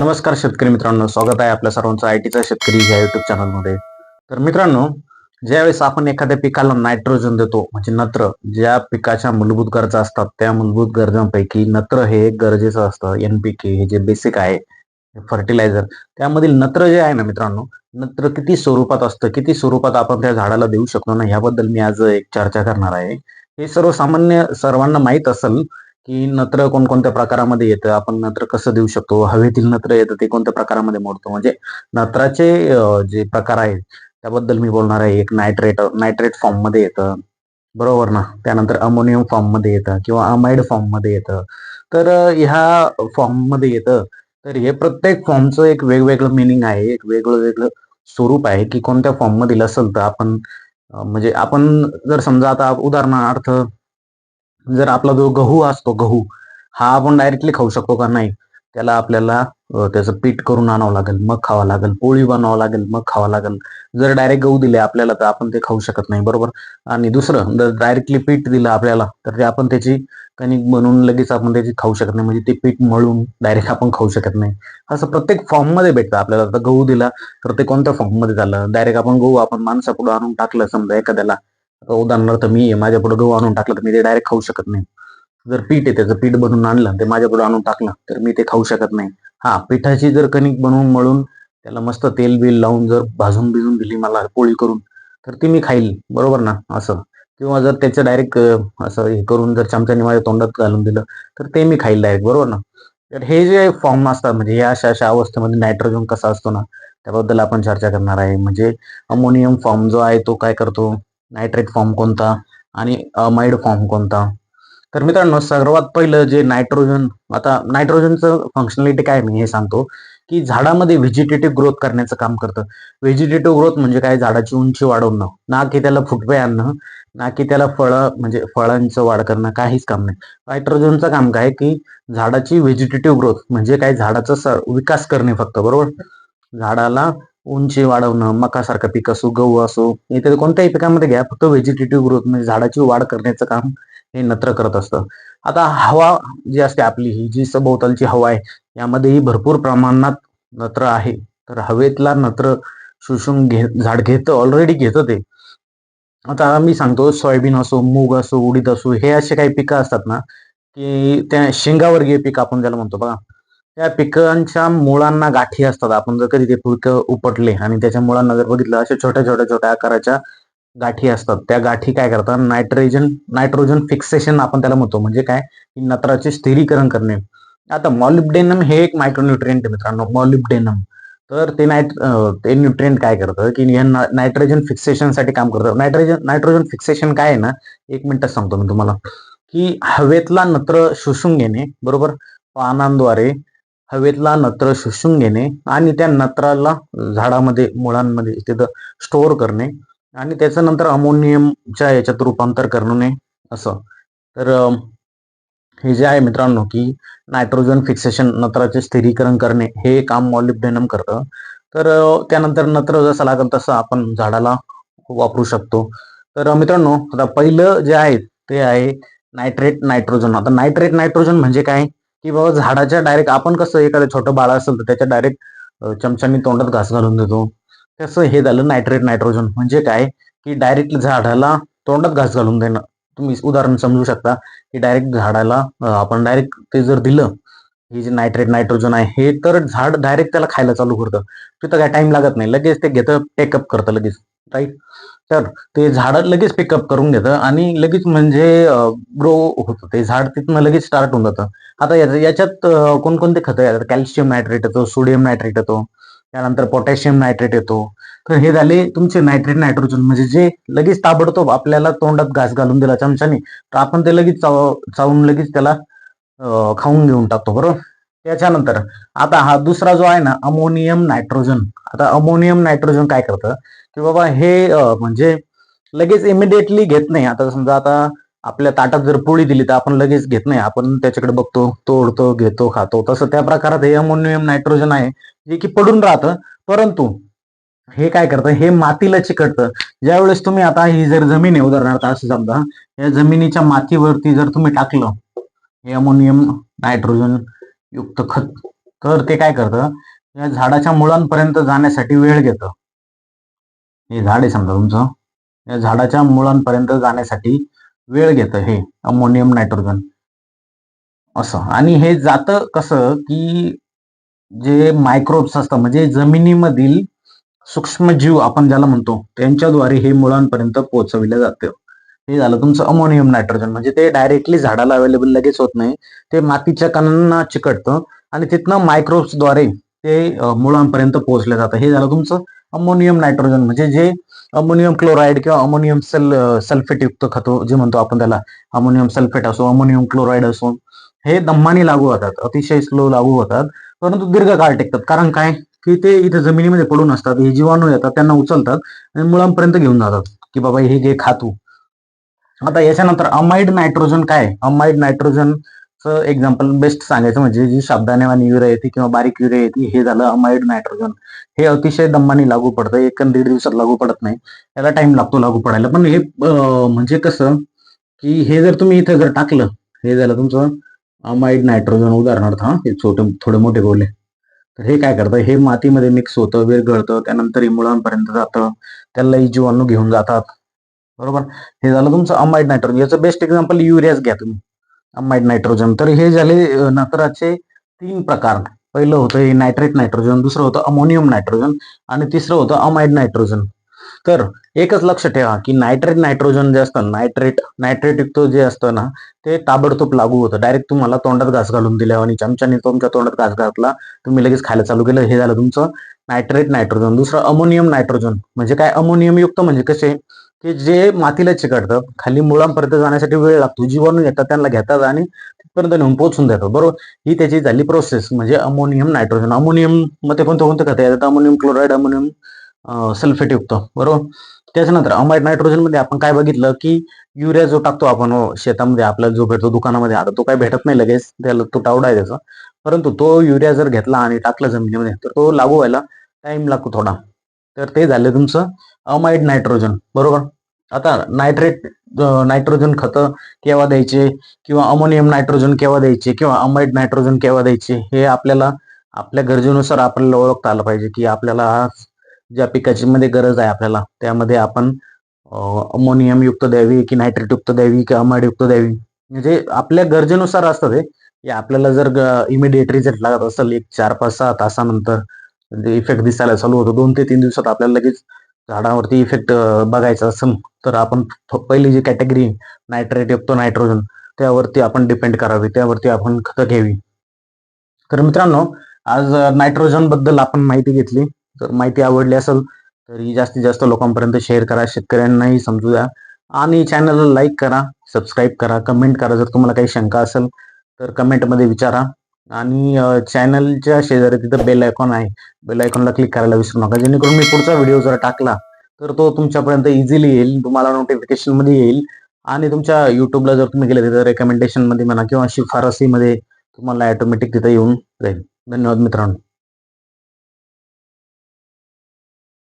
नमस्कार शेतकरी मित्रांनो स्वागत आहे आपल्या सर्वांचं आय टीचा शेतकरी या युट्यूब चॅनलमध्ये तर मित्रांनो ज्यावेळेस आपण एखाद्या पिकाला नायट्रोजन देतो म्हणजे नत्र ज्या पिकाच्या मूलभूत गरजा असतात त्या मूलभूत गरजांपैकी नत्र हे एक गरजेचं असतं. एनपीके हे जे बेसिक आहे फर्टिलायझर त्यामधील नत्र जे आहे ना मित्रांनो नत्र किती स्वरूपात असतं किती स्वरूपात आपण त्या झाडाला देऊ शकतो ना ह्याबद्दल मी आज एक चर्चा करणार आहे. हे सर्वसामान्य सर्वांना माहीत असेल की नत्र कोणकोणत्या प्रकारामध्ये येतं? आपण नत्र कसं देऊ शकतो? हवेतील नत्र येतं ते कोणत्या प्रकारामध्ये मोडतो? म्हणजे नत्राचे जे प्रकार आहेत त्याबद्दल मी बोलणार आहे. एक नायट्रेट नायट्रेट फॉर्ममध्ये येतं. बरोबर ना? त्यानंतर अमोनियम फॉर्ममध्ये येतं किंवा अमाइड फॉर्ममध्ये येतं. तर ह्या फॉर्ममध्ये येतं. तर हे प्रत्येक फॉर्मचं एक वेगवेगळं मिनिंग आहे. एक वेगळं वेगळं स्वरूप आहे की कोणत्या फॉर्म मधील असेल तर आपण म्हणजे आपण जर समजा आता उदाहरणार्थ जर आपला जो गहू असतो गहू हा आपण डायरेक्टली खाऊ शकतो का नाही? त्याला आपल्याला त्याचं पीठ करून आणावं लागेल मग खावा लागेल. पोळी बनवावं लागेल मग खावं लागेल. जर डायरेक्ट गहू दिले आपल्याला तर आपण ते खाऊ शकत नाही बरोबर? आणि दुसरं जर डायरेक्टली पीठ दिलं आपल्याला तर ते आपण त्याची कणिक बनवून लगेच आपण त्याची खाऊ शकत नाही. म्हणजे ते पीठ मळून डायरेक्ट आपण खाऊ शकत नाही. असं प्रत्येक फॉर्ममध्ये भेटतं आपल्याला. आता गहू दिला तर ते कोणत्या फॉर्ममध्ये झालं? डायरेक्ट आपण गहू आपण माणसापुढे आणून टाकलं समजा एखाद्याला. आता उदाहरणार्थ मी माझ्या पुढे गहू आणून टाकलं तर मी ते डायरेक्ट खाऊ शकत नाही. जर पीठ आहे त्याचं पीठ बनवून आणलं ते माझ्या पुढे आणून टाकलं तर मी ते खाऊ शकत नाही. हा पिठाची जर कणिक बनवून मळून त्याला मस्त तेल बिल लावून जर भाजून भिजून दिली मला पोळी करून तर ती मी खाईल बरोबर ना? असं. किंवा जर त्याचं डायरेक्ट असं हे करून जर चमच्याने माझ्या तोंडात घालून दिलं तर ते मी खाईल डायरेक्ट बरोबर ना? तर हे जे फॉर्म असतात म्हणजे या अशा अशा अवस्थेमध्ये नायट्रोजन कसा असतो ना त्याबद्दल आपण चर्चा करणार आहे. म्हणजे अमोनियम फॉर्म जो आहे तो काय करतो? नायट्रेट फॉर्म कोणता आणि अमाइड फॉर्म कोणता? तर मित्रांनो सर्वात पहिलं जे नायट्रोजन आता नायट्रोजनचं फंक्शनॅलिटी काय मी हे सांगतो की झाडामध्ये व्हेजिटेटिव्ह ग्रोथ करण्याचं काम करतं. व्हेजिटेटिव्ह ग्रोथ म्हणजे काय? झाडाची उंची वाढवणं. ना की त्याला फुटवे आणणं ना की त्याला फळं म्हणजे फळांचं वाढ करणं काहीच काम नाही. नायट्रोजनचं काम काय की झाडाची व्हेजिटेटिव्ह ग्रोथ म्हणजे काय? झाडाचा स- विकास करणे फक्त बरोबर? झाडाला उंची वाढवणं मकासारखं पीक असो गहू असो इत्यादी कोणत्याही पिकामध्ये घ्या. फक्त व्हेजिटेटिव्ह ग्रोथ म्हणजे झाडाची वाढ करण्याचं काम हे नत्र करत असतं. आता हवा जी असते आपली ही जी सभोवतालची हवा आहे यामध्येही भरपूर प्रमाणात नत्र आहे. तर हवेतला नत्र शोषून घे झाड घेतं ऑलरेडी घेतं ते. आता मी सांगतो सोयाबीन असो मूग असो उडीद असो हे असे काही पिकं असतात ना की त्या शेंगावर्गीय पीक आपण ज्याला म्हणतो बघा. त्या पिकांच्या मुळांना गाठी असतात. आपण जर कधी ते पिकं उपटले आणि त्याच्या मुळांना जर बघितलं अशा छोट्या छोट्या छोट्या आकाराच्या गाठी असतात. त्या गाठी काय करतात? नायट्रोजन नायट्रोजन फिक्सेशन आपण त्याला म्हणतो. म्हणजे काय? नत्राचे स्थिरीकरण करणे. आता मॉलिब्डेनम हे एक मायक्रोन्युट्रिएंट आहे मित्रांनो. मॉलिब्डेनम तर ते नायट ते न्यूट्रिएंट काय करतं? की या नायट्रोजन फिक्सेशनसाठी काम करतं. नायट्रोजन नायट्रोजन फिक्सेशन काय आहे ना? एक मिनिटात सांगतो मी तुम्हाला. की हवेतला नत्र शोषून घेणे बरोबर? पानांद्वारे हवेतला नत्र शोषून घेणे आणि त्या नत्राला झाडामध्ये मुळांमध्ये तिथं स्टोअर करणे आणि त्याच्या नंतर अमोनियमच्या याच्यात रूपांतर करणे असं. तर हे जे आहे मित्रांनो की नायट्रोजन फिक्सेशन नत्राचे स्थिरीकरण करणे हे काम मॉलिब्डेनम करतं. तर त्यानंतर नत्र जसं लागेल तसं आपण झाडाला वापरू शकतो. तर मित्रांनो आता पहिलं जे आहे ते आहे नायट्रेट नायट्रोजन आता नायट्रेट नायट्रोजन म्हणजे काय? की बाबा झाडाच्या डायरेक्ट आपण कसं एखादं छोटं बाळ असेल तर त्याच्या डायरेक्ट चमच्यानी तोंडात घास घालून देतो. तसं हे झालं नायट्रेट नायट्रोजन म्हणजे काय? की डायरेक्ट झाडाला तोंडात घास घालून देणं. तुम्ही उदाहरण समजू शकता की डायरेक्ट झाडाला आपण डायरेक्ट ते जर दिलं हे जे नायट्रेट नायट्रोजन आहे हे तर झाड डायरेक्ट त्याला खायला चालू करतं. तिथं काय टाइम लागत नाही. लगेच ते घेतं टेकअप करतं लगेच. राईट तर ते झाड लगेच पिकअप करून घेतं आणि लगेच म्हणजे ग्रो होतं. ते झाड तिथनं लगेच स्टार्ट होऊन जातं. आता याच्यात कोणकोणते खतं येतात कॅल्शियम नायट्रेट येतो सोडियम नायट्रेट येतो त्यानंतर पोटॅशियम नायट्रेट येतो. तर हे झाले तुमचे नायट्रेट नायट्रोजन म्हणजे जे लगेच ताबडतोब आपल्याला तोंडात घास घालून दिला चमच्याने तर आपण ते लगेच चाव चावून लगेच त्याला खाऊन घेऊन टाकतो बरोबर? त्याच्यानंतर आता हा दुसरा जो आहे ना अमोनियम नायट्रोजन. आता अमोनियम नायट्रोजन काय करतं? की बाबा हे म्हणजे लगेच इमिडिएटली घेत नाही. आता समजा आता आपल्या ताटात जर पोळी दिली तर आपण लगेच घेत नाही. आपण त्याच्याकडे बघतो तोडतो घेतो खातो. तसं त्या प्रकारात हे अमोनियम नायट्रोजन आहे जे की पडून राहतं. परंतु हे काय करतं? हे मातीला चिकटतं. ज्यावेळेस तुम्ही आता ही जर जमीन आहे उदाहरणार्थ असं समजा या जमिनीच्या मातीवरती जर तुम्ही टाकलं हे अमोनियम नायट्रोजन युक्त खत. तर ते काय करतं? या झाडाच्या मुळांपर्यंत जाण्यासाठी वेळ घेतं. हे झाड आहे समजा तुमचं. या झाडाच्या मुळांपर्यंत जाण्यासाठी वेळ घेतं हे अमोनियम नायट्रोजन. असं. आणि हे जातं कसं की जे मायक्रोब्स असतात म्हणजे जमिनीमधील सूक्ष्मजीव आपण ज्याला म्हणतो त्यांच्याद्वारे हे मुळांपर्यंत पोहोचविलं जातं. हे झालं तुमचं अमोनियम नायट्रोजन म्हणजे ते डायरेक्टली झाडाला अवेलेबल लगेच होत नाही. ते मातीच्या कणांना चिकटतं आणि तिथनं मायक्रोब्सद्वारे ते मुळांपर्यंत पोहोचलं जातं. हे झालं तुमचं अमोनियम नायट्रोजन म्हणजे जे अमोनियम क्लोराईड किंवा अमोनियम सल सल्फेट युक्त खतो जे म्हणतो आपण त्याला अमोनियम सल्फेट असो अमोनियम क्लोराईड असो हे दम्माने लागू होतात. अतिशय स्लो लागू होतात. परंतु दीर्घकाळ टिकतात. कारण काय? की ते इथे जमिनीमध्ये पडून असतात हे जीवाणू येतात त्यांना उचलतात आणि मुळांपर्यंत घेऊन जातात. की बाबा हे घे खातू आता याच्यानंतर अमाइड नायट्रोजन काय? अमाइड नायट्रोजनचं एक्झाम्पल बेस्ट सांगायचं म्हणजे जी शाब्दानेवानी युरिया येते किंवा बारीक युरिया येते हे झालं अमाइड नायट्रोजन हे अतिशय दम्मानी लागू पडतं एक दीड दिवसात लागू पडत नाही. याला टाइम लागतो लागू पडायला. पण हे म्हणजे कसं की हे जर तुम्ही इथे जर टाकलं हे झालं तुमचं अमाइड नायट्रोजन उदाहरणार्थ हा हे छोटे थोडे मोठे गोले तर हे काय करतं? हे मातीमध्ये मिक्स होतं विरघळतं त्यानंतर मुळांपर्यंत जातं त्याला जीवाणू घेऊन जातात. बरोबर? हे झालं तुमचं अमाइड नायट्रोजन याचं बेस्ट एक्झाम्पल युरियाच घ्या तुम्ही. अमाइड नायट्रोजन तर हे झाले नत्राचे तीन प्रकार. पहिलं होतं हे नायट्रेट नायट्रोजन दुसरं होतं अमोनियम नायट्रोजन आणि तिसरं होतं अमाइड नायट्रोजन तर एकच लक्ष ठेवा की नायट्रेट नायट्रोजन जे असतं नायट्रेट नायट्रेट युक्त जे असतं ना ते ताबडतोब लागू होतं. डायरेक्ट तुम्हाला तोंडात घास घालून दिल्या आणि चमच्याने तुमच्या तोंडात घास घातला तुम्ही लगेच खायला चालू केलं. हे झालं तुमचं नायट्रेट नायट्रोजन दुसरं अमोनियम नायट्रोजन म्हणजे काय? अमोनियम युक्त म्हणजे कसे? की जे मातीला चिकटतं खाली मुळांपर्यंत जाण्यासाठी वेळ लागतो जीवाणू येतात त्यांना घेतात आणि तिथपर्यंत नेऊन पोहोचून देतात. बरोबर? ही त्याची झाली प्रोसेस म्हणजे अमोनियम नायट्रोजन अमोनियममध्ये कोणते कोणते खतं येतात? अमोनियम क्लोराईड अमोनियम सल्फेट युक्त. बरोबर? त्याच्यानंतर अमाईट नायट्रोजनमध्ये आपण काय बघितलं की युरिया जो टाकतो आपण शेतामध्ये आपल्याला जो भेटतो दुकानामध्ये आता तो काय भेटत नाही लगेच त्याला तो टावडा आहे त्याचा. परंतु तो युरिया जर घेतला आणि टाकला जमिनीमध्ये तर तो लागू व्हायला टाइम लागतो थोडा. तर ते झालं तुमचं अमाइड नायट्रोजन बरोबर? आता नायट्रेट नायट्रोजन खतं केव्हा द्यायचे? किंवा अमोनियम नायट्रोजन केव्हा द्यायचे? किंवा अमाइड नायट्रोजन केव्हा द्यायचे? हे आपल्याला आपल्या गरजेनुसार आपल्याला ओळखता आलं पाहिजे की आपल्याला ज्या पिकाची मध्ये गरज आहे आपल्याला त्यामध्ये आपण अमोनियम युक्त द्यावी की नायट्रेट युक्त द्यावी की अमाइड युक्त द्यावी? म्हणजे आपल्या गरजेनुसार असतं ते. की आपल्याला जर इमिडिएट रिझल्ट लागत असेल एक चार पाच सहा तासानंतर म्हणजे इफेक्ट दिसायला चालू होतो. दोन ते तीन दिवसात आपल्याला लगेच झाडावरती इफेक्ट बघायचा असेल तर आपण पहिली जी कॅटेगरी नायट्रेट येतो नायट्रोजन त्यावरती आपण डिपेंड करावी. त्यावरती आपण खतं घ्यावी. तर मित्रांनो आज नायट्रोजनबद्दल आपण माहिती घेतली. जर माहिती आवडली असेल तर ही जास्तीत जास्त लोकांपर्यंत शेअर करा. शेतकऱ्यांनाही समजू द्या. आणि चॅनलला लाईक करा सबस्क्राईब करा कमेंट करा जर तुम्हाला काही शंका असेल तर कमेंटमध्ये विचारा. आणि चॅनलच्या शेजारी तिथं बेल आयकॉन आहे. बेल आयकॉनला क्लिक करायला विसरू नका. जेणेकरून मी पुढचा व्हिडिओ जर टाकला तर तो तुमच्यापर्यंत इझिली येईल. तुम्हाला नोटिफिकेशनमध्ये येईल. आणि तुमच्या युट्यूबला जर तुम्ही गेले तिथं रेकमेंडेशनमध्ये म्हणा किंवा शिफारसीमध्ये तुम्हाला ॲटोमॅटिक तिथं येऊन जाईल. धन्यवाद मित्रांनो.